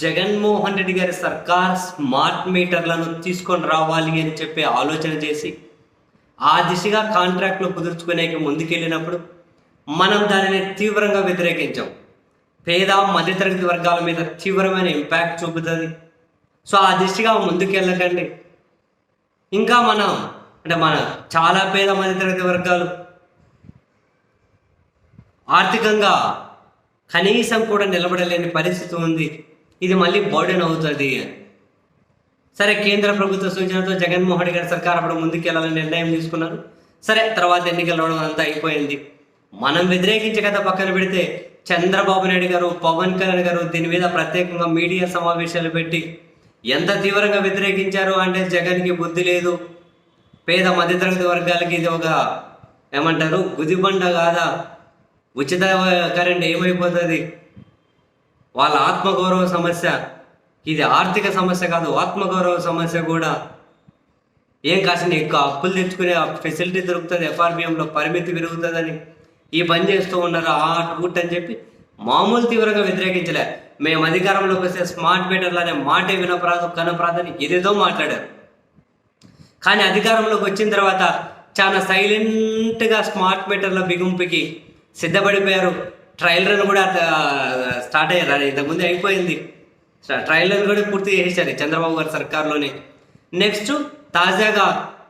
జగన్మోహన్ రెడ్డి గారి సర్కార్ స్మార్ట్ మీటర్లను తీసుకొని రావాలి అని చెప్పి ఆలోచన చేసి ఆ దిశగా కాంట్రాక్ట్లు కుదుర్చుకునే ముందుకెళ్ళినప్పుడు మనం దానిని తీవ్రంగా వ్యతిరేకించాం. పేద మధ్యతరగతి వర్గాల మీద తీవ్రమైన ఇంపాక్ట్ చూపుతుంది. సో ఆ దిశగా ముందుకెళ్ళకండి. ఇంకా మనం అంటే మన చాలా పేద మధ్యతరగతి వర్గాలు ఆర్థికంగా కనీసం కూడా నిలబడలేని పరిస్థితి ఉంది. ఇది మళ్ళీ బర్డెన్ అవుతుంది. సరే కేంద్ర ప్రభుత్వ సూచనతో జగన్మోహన్ రెడ్డి గారి సర్కార్ అప్పుడు ముందుకెళ్ళాలని నిర్ణయం తీసుకున్నారు. సరే తర్వాత ఎన్నికలు రావడం అంతా అయిపోయింది. మనం వ్యతిరేకించే కథ పక్కన పెడితే చంద్రబాబు నాయుడు గారు పవన్ కళ్యాణ్ గారు దీని మీద ప్రత్యేకంగా మీడియా సమావేశాలు పెట్టి ఎంత తీవ్రంగా వ్యతిరేకించారు అంటే జగన్కి బుద్ధి లేదు. పేద మధ్యతరగతి వర్గాలకి ఇది ఒక ఏమంటారు గుదిబండ కాదా? ఉచిత కరెంట్ ఏమైపోతుంది? వాళ్ళ ఆత్మగౌరవ సమస్య. ఇది ఆర్థిక సమస్య కాదు ఆత్మగౌరవ సమస్య కూడా. ఏం కాసిన ఎక్కువ అప్పులు తెచ్చుకునే ఫెసిలిటీ దొరుకుతుంది ఎఫ్ఆర్బిఎంలో పరిమితి పెరుగుతుందని. ఈ పని చేస్తూ ఉన్నారు? ఆ రూట్ అని చెప్పి మామూలు తీవ్రంగా వ్యతిరేకించలే. మేము అధికారంలోకి వస్తే స్మార్ట్ మీటర్లు అనే మాటే వినపరాదు కనపరాదని ఏదేదో మాట్లాడారు. కానీ అధికారంలోకి వచ్చిన తర్వాత చాలా సైలెంట్గా స్మార్ట్ మీటర్ల బిగింపుకి సిద్ధపడిపోయారు. ట్రయల్ రన్ కూడా స్టార్ట్ అయ్యారు. అది ఇంతకుముందు అయిపోయింది. ట్రయల్ రన్ కూడా పూర్తి చేసేసారు చంద్రబాబు గారి సర్కార్లోనే. నెక్స్ట్ తాజాగా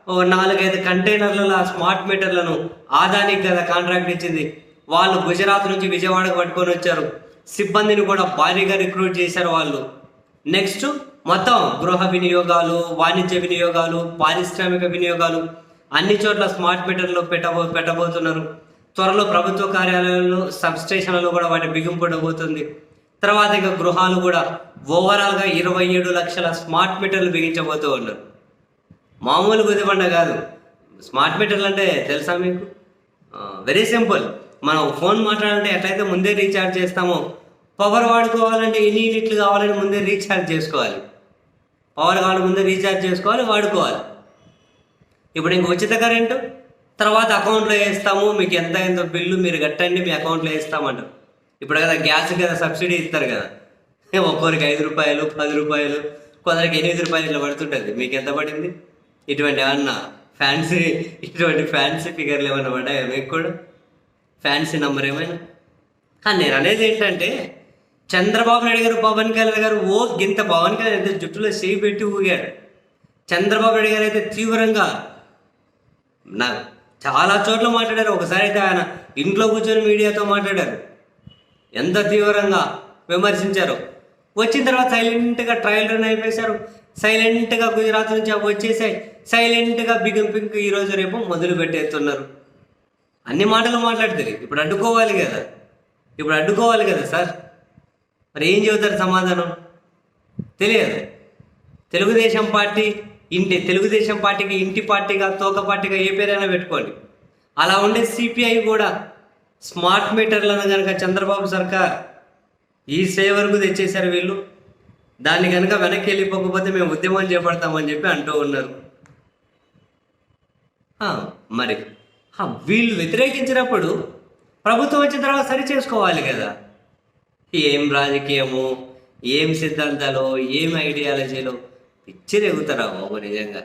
ఓ నాలుగైదు కంటైనర్ల స్మార్ట్ మీటర్లను ఆదానికి కదా కాంట్రాక్ట్ ఇచ్చింది. వాళ్ళు గుజరాత్ నుంచి విజయవాడకు పట్టుకొని వచ్చారు. సిబ్బందిని కూడా భారీగా రిక్రూట్ చేశారు వాళ్ళు. నెక్స్ట్ మొత్తం గృహ వినియోగాలు వాణిజ్య వినియోగాలు పారిశ్రామిక వినియోగాలు అన్ని చోట్ల స్మార్ట్ మీటర్లు పెట్టబో పెట్టబోతున్నారు. త్వరలో ప్రభుత్వ కార్యాలయాల్లో సబ్ స్టేషన్లలో కూడా వాటి బిగింపడబోతుంది తర్వాత ఇక గృహాలు కూడా ఓవరాల్గా ఇరవై ఏడు లక్షల స్మార్ట్ మీటర్లు బిగించబోతూ ఉన్నారు. మామూలు గుదిబండ కాదు. స్మార్ట్ మీటర్లు అంటే తెలుసా మీకు? Very simple. మనం ఫోన్ మాట్లాడాలంటే ఎట్లయితే ముందే రీఛార్జ్ చేస్తామో పవర్ వాడుకోవాలంటే ఎన్ని యూనిట్లు కావాలని ముందే రీఛార్జ్ చేసుకోవాలి. పవర్ కావాలి ముందే రీఛార్జ్ చేసుకోవాలి వాడుకోవాలి. ఇప్పుడు ఇంక ఉచిత కరెంటు? తర్వాత అకౌంట్లో వేస్తాము మీకు ఎంత అయిందో బిల్లు మీరు కట్టండి మీ అకౌంట్లో వేస్తామంటారు ఇప్పుడు కదా గ్యాస్ కదా సబ్సిడీ ఇస్తారు కదా. ఒక్కొరికి ఐదు రూపాయలు పది రూపాయలు కొందరికి ఎనిమిది రూపాయలు ఇట్లా పడుతుంటుంది. మీకు ఎంత పడింది? ఇటువంటి ఏమన్నా ఫ్యాన్సీ ఇటువంటి ఫ్యాన్సీ ఫిగర్లు ఏమైనా పడ్డాయా మీకు కూడా? ఫ్యాన్సీ నెంబర్ ఏమైనా? కానీ నేను అనేది ఏంటంటే చంద్రబాబు నాయుడు గారు పవన్ కళ్యాణ్ గారు ఓ గింత పవన్ కళ్యాణ్ అయితే జుట్టులో చేయి పెట్టి ఊగాడు. చంద్రబాబు నాయుడు గారు అయితే తీవ్రంగా నాకు చాలా చోట్ల మాట్లాడారు. ఒకసారి అయితే ఆయన ఇంట్లో కూర్చొని మీడియాతో మాట్లాడారు. ఎంత తీవ్రంగా విమర్శించారు. వచ్చిన తర్వాత సైలెంట్గా ట్రయల్ రన్ అయిపోయారు సైలెంట్గా గుజరాత్ నుంచి అవి వచ్చేసాయి. సైలెంట్గా బిగింపు ఈరోజు రేపు మొదలు పెట్టేస్తున్నారు. అన్ని మాటలు మాట్లాడతారు. ఇప్పుడు అడ్డుకోవాలి కదా. ఇప్పుడు అడ్డుకోవాలి కదా సార్. మరి ఏం చెబుతారు సమాధానం? తెలియదు. తెలుగుదేశం పార్టీ ఇంటి తెలుగుదేశం పార్టీకి ఇంటి పార్టీగా తోక పార్టీగా ఏ పేరైనా పెట్టుకోండి. అలా ఉండే సిపిఐ కూడా స్మార్ట్ మీటర్లను కనుక చంద్రబాబు సర్కార్ ఈ సేవ వరకు తెచ్చేశారు వీళ్ళు. దాన్ని కనుక వెనక్కి వెళ్ళిపోకపోతే మేము ఉద్యమం చేపడతామని చెప్పి అంటూ ఉన్నారు. మరి వీళ్ళు వ్యతిరేకించినప్పుడు ప్రభుత్వం వచ్చిన తర్వాత సరి చేసుకోవాలి కదా. ఏం రాజకీయము ఏం సిద్ధాంతాలు ఏం ఐడియాలజీలు పిచ్చి రేగుతారా బాబు నిజంగా